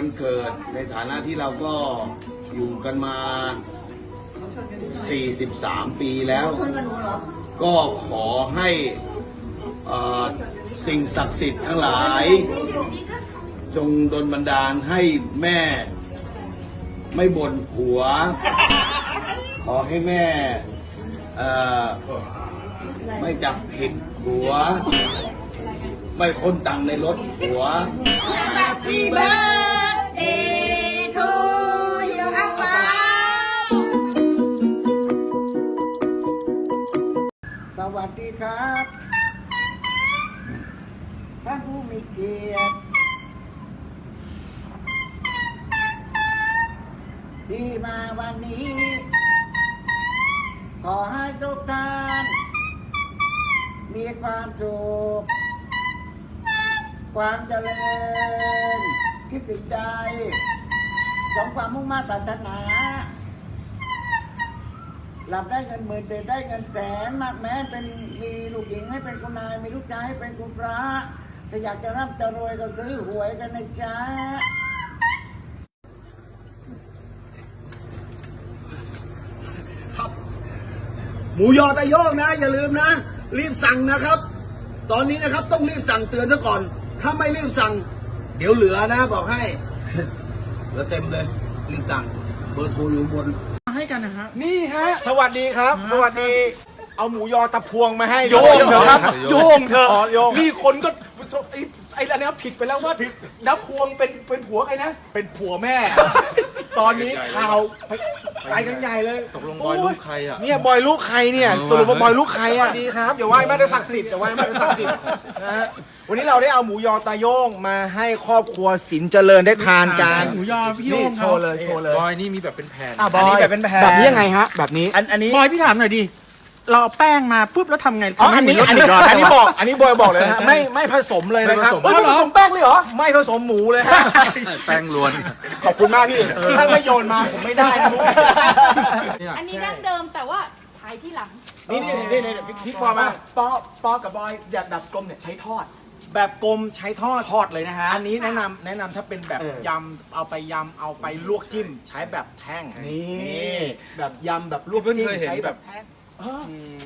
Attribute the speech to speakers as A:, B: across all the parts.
A: วันเกิดในฐานะที่เราก็อยู่กันมา 43 ปีแล้ว ก็ขอให้สิ่งศักดิ์สิทธิ์ทั้งหลาย จงดลบันดาลให้แม่ ไม่บ่นผัว ขอให้แม่ไม่จับผิดผัว ไม่คนตังในรถผัว
B: Happy birthday
C: วัสดีครับ ท่านผู้มีเกียรติ ที่มาวันนี้ ขอให้ทุกท่าน มีความสุข ความเจริญ คิดถึงใจ สมความมุ่งมั่นปรารถนา หลับได้เงินหมื่นตื่นได้เงินแสนมากแม้เป็นมีลูกหญิงให้เป็นคุณนายมีลูกชายให้เป็นคุณพระถ้าอยากจะร่ำจะรวยก็ซื้อหวยกันนะจ๊ะ
A: หมูยอตะโยกนะ อย่าลืมนะ รีบสั่งนะครับ ตอนนี้นะครับต้องรีบสั่งเตือนซะก่อน ถ้าไม่รีบสั่ง เดี๋ยวเหลือนะ บอกให้เหลือเต็มเลย รีบสั่ง เบอร์โทรอยู่บน
D: กันนะครับ
E: นี่ฮะ สวัสดีครับ สวัสดี เอาหมูยอตะพวงมาให้
D: โยงเถอะครับ
E: โยงเถอะ
D: อ๋อโยง
E: นี่คนก็ไอ้ไอ้อันนี้ผิดไปแล้วว่าผิดนับพวงเป็นเป็นผัวใครนะ เป็นผัวแม่ ตอนนี้ข่าว ไปไปกันใหญ่เลย
D: ตกลงบอยลูกใครอะ
E: เนี่ยบอยลูกใครเนี่ย
D: เออ
E: สรุปว่าบอยลูกใครอะดีครับอย่าไหว้แม่ได้ศักดิ์สิทธิ์อย่าไหว้แม่ได้ศักดิ์สิทธิ์นะฮะวันนี้เราได้เอาหมูยอตาโยงมาให้ครอบครัวสินเจริญได้ทานกัน
D: หมูยอพี่โย
E: นี่
D: ง
E: โชว์เลยโชว์เลย
D: บอยนี่มีแบบเป็นแผ่น
E: อะบอยแบบเป็นแผ่นแบบนี้ยังไงฮะแบบนี้อันอันนี้
D: บอยพี่ถามหน่อยดิ เราเอาแป้งมาปุ๊บแล้วทำไง
E: อ๋อ
D: ทำให้
E: อันนี้
D: มีรส
E: อันนี้
D: หมูย
E: อันนี้
D: ได้
E: บ
D: ปะ
E: อก อันนี้บอยบอกเลยนะฮะไม่ไม่ผสมเลยนะครับ
D: ไม่ผสม
E: เอ้ย
D: เหรอ
E: ผสมแป้งเลยเหรอ ไม่ผสมหมูเลยฮะ
D: แป้งล้วน
E: ขอบคุณมากพี่ถ้าไม่โยนมาผมไม่ได้นะลูก
B: อันนี้ดั้งเดิมแต่ว่าถ่ายที่หลัง
E: นี่นี่นี่นี่พี่พี่ปอมาปอปอกับบอยอยากแบบกลมเนี่ยใช้ทอด แบบกลมใช้ทอดทอดเลยนะฮะ อันนี้แนะนำแนะนำถ้าเป็นแบบยำเอาไปยำเอาไปลวกจิ้ม ใช้แบบแท่งนี่ แบบยำแบบลวกจิ้มใช้แบบแท่ง เออ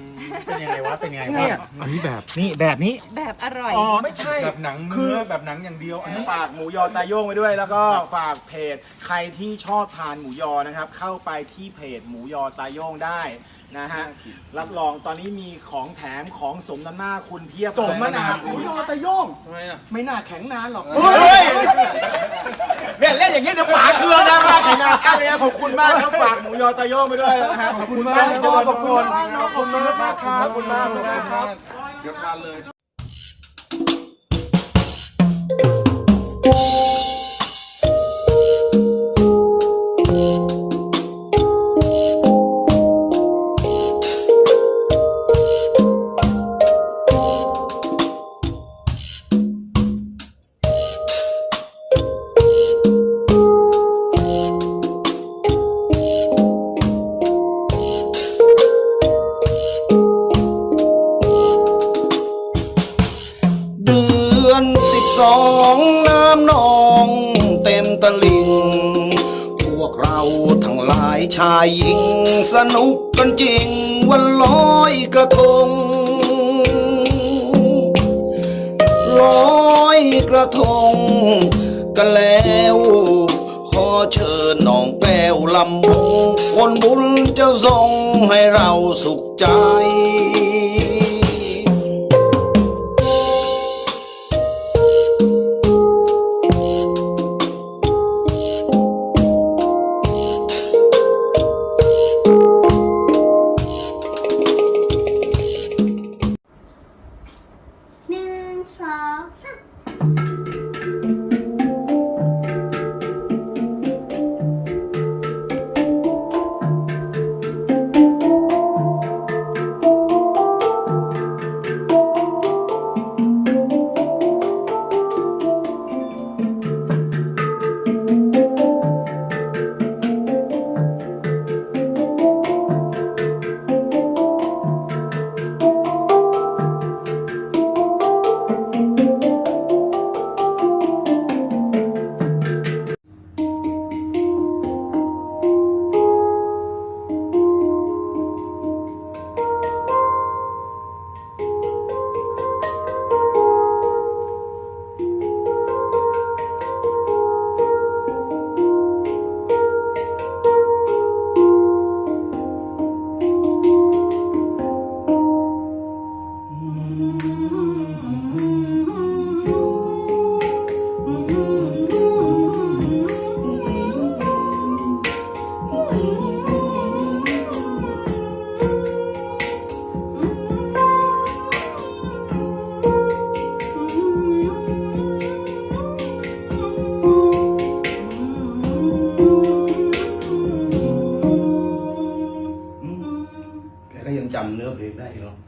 D: เป็นยังไงวะ เป็นยังไง
E: ยังไง
D: วะ
E: อะ
D: อันนี้แบบ
E: นี่แบบนี้
B: แบบอร่อย
E: อ๋อไม่ใช่
D: แบบหนัง
E: คื
D: เนื้
E: อ
D: อแบบหนังอย่างเดียว อันนี้
E: ฝากหมูยอตาโยงไว้ด้วย แล้วก็ฝากเพจใครที่ชอบทานหมูยอนะครับ เข้าไปที่เพจหมูยอตาโยงได้ นะฮะ รับรองตอนนี้มีของแถมของสมน้ำหน้าคุณเพียบสมมนาหมูยอตาโยง
D: ทำไมอะ
E: ไม่น่าแข็งนานหรอกเฮ้ย เนี่ยเล่นอย่างเงี้ยเดี๋ยวป๋าเครือนะมาแข็งนานอะไรนะขอบคุณมากครับฝากหมูยอตาโยงไปด้วยนะฮะขอบคุณมากขอบคุณมากขอบคุณมากครับขอบคุณมากครับ
D: เดี๋ยวทานเลย
F: ชายหญิงสนุกกันจริงวันลอยกระทง ลอยกระทง กันแล้วขอเชิญน้องแก้วลำบงคนบุญเจ้าทรงให้เราสุขใจ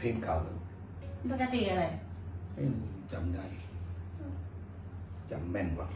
B: ลงเก่าแล้
F: ว
B: ปกติอะไร
A: จำได้จำแม่นว่ะ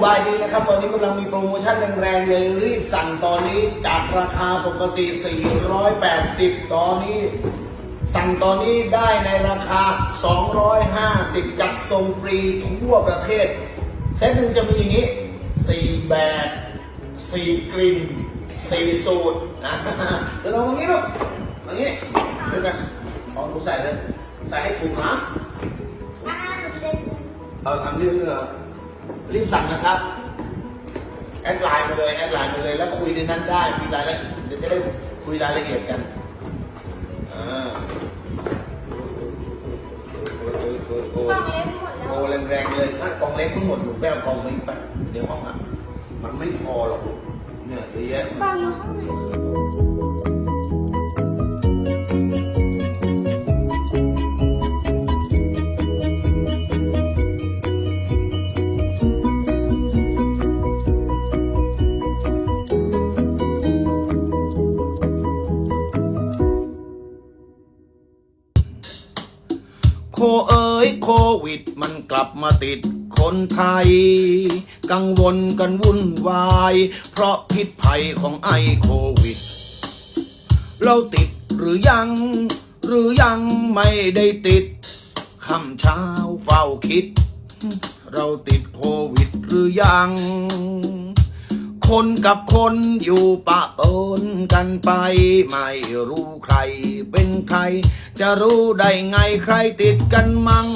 A: บู่บายดีนะครับ ตอนนี้กำลังมีโปรโมชั่นแรงๆเลยรีบสั่งตอนนี้จากราคาปกติ 480 ตอนนี้ สั่งตอนนี้ได้ในราคา 250 จัดส่งฟรีทั่วประเทศ เซตหนึ่งจะมีอย่างนี้ 4 แบบ 4 กลิ่น 4 สูตรนะจะลองตรงนี้ลูกตรงนี้ช่วยกันเอาหนูใส่เลย ใส่ให้ถูกนะเอาทำเรื่องเหรอ รีบสั่งนะครับ แอดไลน์มาเลยแอดไลน์มาเลยแล้วคุยในนั้นได้มีรายละเดี๋ยวจะได้คุยรายละเอียดกันอ่าโอ้โอ้แรงๆเลยถ้ากองเล็กทั้งหมดหนูแป้วกองนี้ไปเดี๋ยวห้องอะมันไม่พอหรอกลูกเนี่ยเยอะแยะ โคเอ๋ยโควิด มันกลับมาติดคนไทย กังวลกันวุ่นวาย เพราะพิษภัยของไอโควิด เราติดหรือยัง หรือยังไม่ได้ติดคำเช้าเฝ้าคิด เราติดโควิดหรือยัง คนกับคนอยู่ปะปนกันไป ไม่รู้ใครเป็นใคร จะรู้ได้ไงใครติดกันมั่ง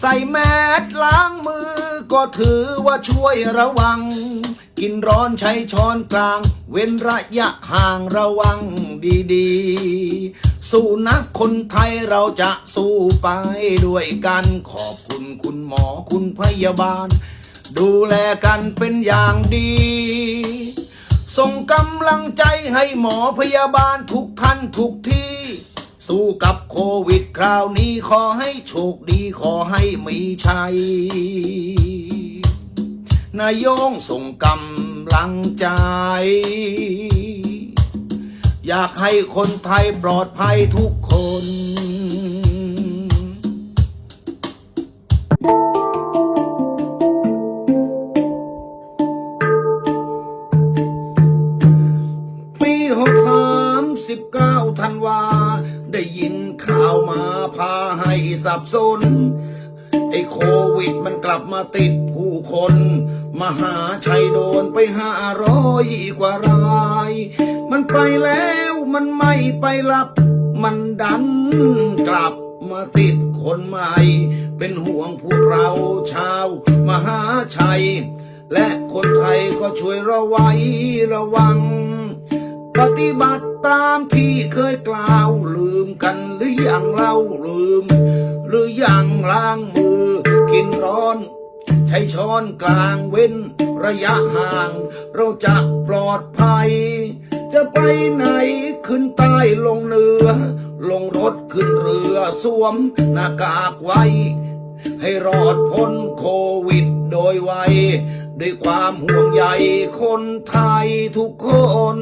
A: ใส่แมสล้างมือ ก็ถือว่าช่วยระวัง กินร้อนใช้ช้อนกลาง เว้นระยะห่างระวังดีๆ สู้นะคนไทยเราจะสู้ไปด้วยกัน ขอบคุณคุณหมอคุณพยาบาล ดูแลกันเป็นอย่างดี ส่งกำลังใจให้หมอพยาบาลทุกท่านทุกที่ สู้กับโควิดคราวนี้ขอให้โชคดีขอให้มีชัย นายโยงส่งกำลังใจ อยากให้คนไทยปลอดภัยทุกคน 19ธันวา ได้ยินข่าวมาพาให้สับสน ไอ้โควิดมันกลับมาติดผู้คน มหาชัยโดนไปห้าร้อยกว่าราย มันไปแล้วมันไม่ไปรับ มันดันกลับมาติดคนใหม่ เป็นห่วงพวกเราชาว มหาชัย และคนไทยก็ช่วยระไว้ระวัง ปฏิบัติตามที่เคยกล่าวลืมกันหรือยังเล่าลืม หรือยังล้างมือ กินร้อน ใช้ช้อนกลางเว้น ระยะห่าง เราจะปลอดภัย จะไปไหนขึ้นใต้ลงเหนือ ลงรถขึ้นเรือสวมหน้ากากไว้ ให้รอดพ้นโควิดโดยไว ด้วยความห่วงใยคนไทยทุกคน